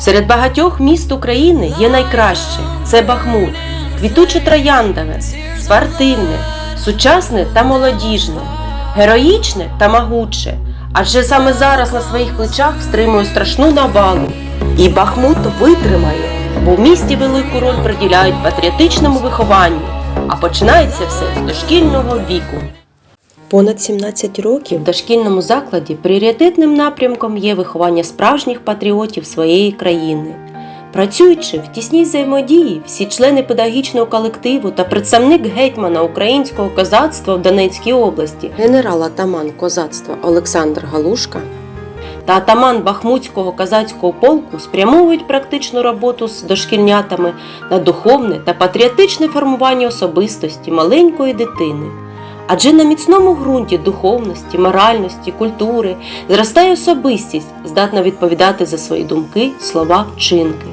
Серед багатьох міст України є найкраще це Бахмут, квітуче трояндове, спортивне, сучасне та молодіжне, героїчне та могуче. Адже саме зараз на своїх плечах стримує страшну навалу. І Бахмут витримає, бо в місті велику роль приділяють патріотичному вихованню, а починається все з дошкільного віку. Понад 17 років в дошкільному закладі пріоритетним напрямком є виховання справжніх патріотів своєї країни. Працюючи в тісній взаємодії, всі члени педагогічного колективу та представник гетьмана українського козацтва в Донецькій області, генерал-атаман козацтва Олександр Галушка та атаман Бахмутського козацького полку спрямовують практичну роботу з дошкільнятами на духовне та патріотичне формування особистості маленької дитини. Адже на міцному ґрунті духовності, моральності, культури зростає особистість, здатна відповідати за свої думки, слова, вчинки.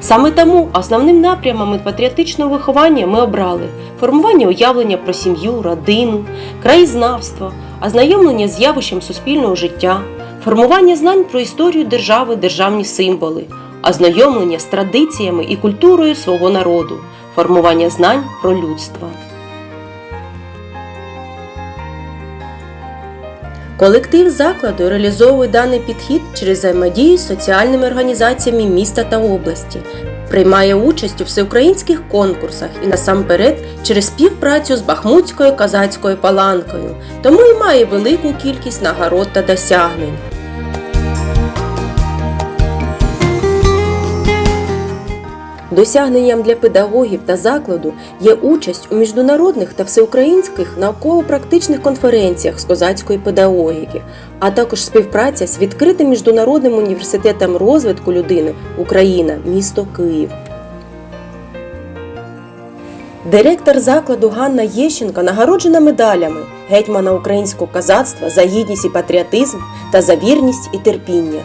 Саме тому основним напрямами патріотичного виховання ми обрали формування уявлення про сім'ю, родину, краєзнавство, ознайомлення з явищем суспільного життя, формування знань про історію держави, державні символи, ознайомлення з традиціями і культурою свого народу, формування знань про людство. Колектив закладу реалізовує даний підхід через взаємодію з соціальними організаціями міста та області, приймає участь у всеукраїнських конкурсах і насамперед через співпрацю з Бахмутською казацькою паланкою, тому і має велику кількість нагород та досягнень. Досягненням для педагогів та закладу є участь у міжнародних та всеукраїнських науково-практичних конференціях з козацької педагогіки, а також співпраця з відкритим міжнародним університетом розвитку людини Україна, місто Київ. Директор закладу Ганна Єщенко нагороджена медалями гетьмана українського козацтва за гідність і патріотизм та за вірність і терпіння.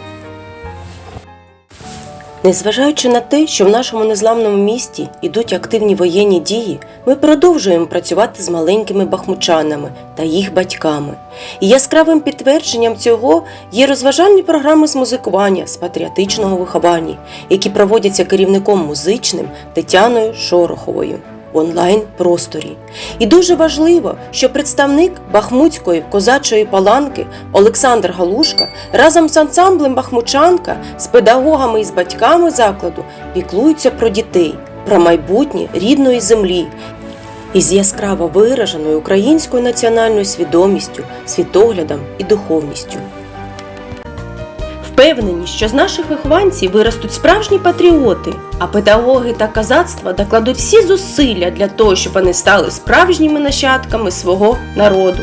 Незважаючи на те, що в нашому незламному місті йдуть активні воєнні дії, ми продовжуємо працювати з маленькими бахмучанами та їх батьками. І яскравим підтвердженням цього є розважальні програми з музикування з патріотичного виховання, які проводяться керівником музичним Тетяною Шороховою в онлайн просторі. І дуже важливо, що представник Бахмутської козачої паланки Олександр Галушка разом з ансамблем Бахмучанка, з педагогами і з батьками закладу піклуються про дітей, про майбутнє рідної землі. Із яскраво вираженою українською національною свідомістю, світоглядом і духовністю. Впевнені, що з наших вихованців виростуть справжні патріоти, а педагоги та казацтва докладуть всі зусилля для того, щоб вони стали справжніми нащадками свого народу.